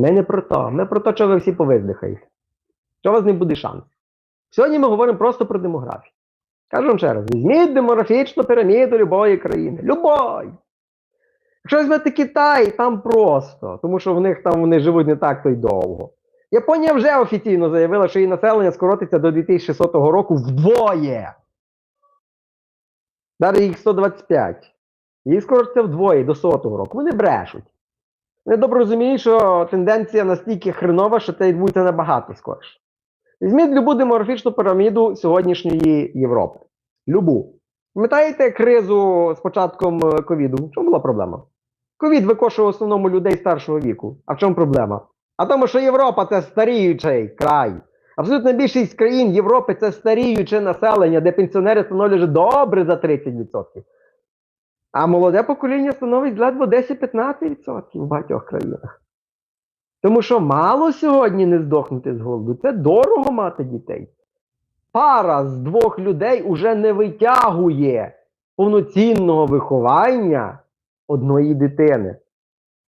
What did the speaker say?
Ми не про то. Ми про те, що ви всі повиздихаєте. Що у вас не буде шансу. Сьогодні ми говоримо просто про демографію. Кажу вам ще раз: візьміть демографічну піраміду любої країни. Любої. Якщо візьмете Китай, там просто, тому що в них там вони живуть не так то й довго. Японія вже офіційно заявила, що її населення скоротиться до 2600 року вдвоє. Зараз їх 125. Їх скоротиться вдвоє до сотого року. Вони брешуть. Вони добре розуміють, що тенденція настільки хренова, що це відбудеться набагато скорше. Візьміть любу демографічну піраміду сьогоднішньої Європи. Любу. Пам'ятаєте кризу з початком е, ковіду? В чому була проблема? Ковід викошує в основному людей старшого віку. А в чому проблема? А тому, що Європа це старіючий край. Абсолютно більшість країн Європи це старіюче населення, де пенсіонери становлять добре за 30%. А молоде покоління становить ледве 10-15% в багатьох країнах. Тому що мало сьогодні не здохнути з голоду. Це дорого мати дітей. Пара з двох людей уже не витягує повноцінного виховання одної дитини.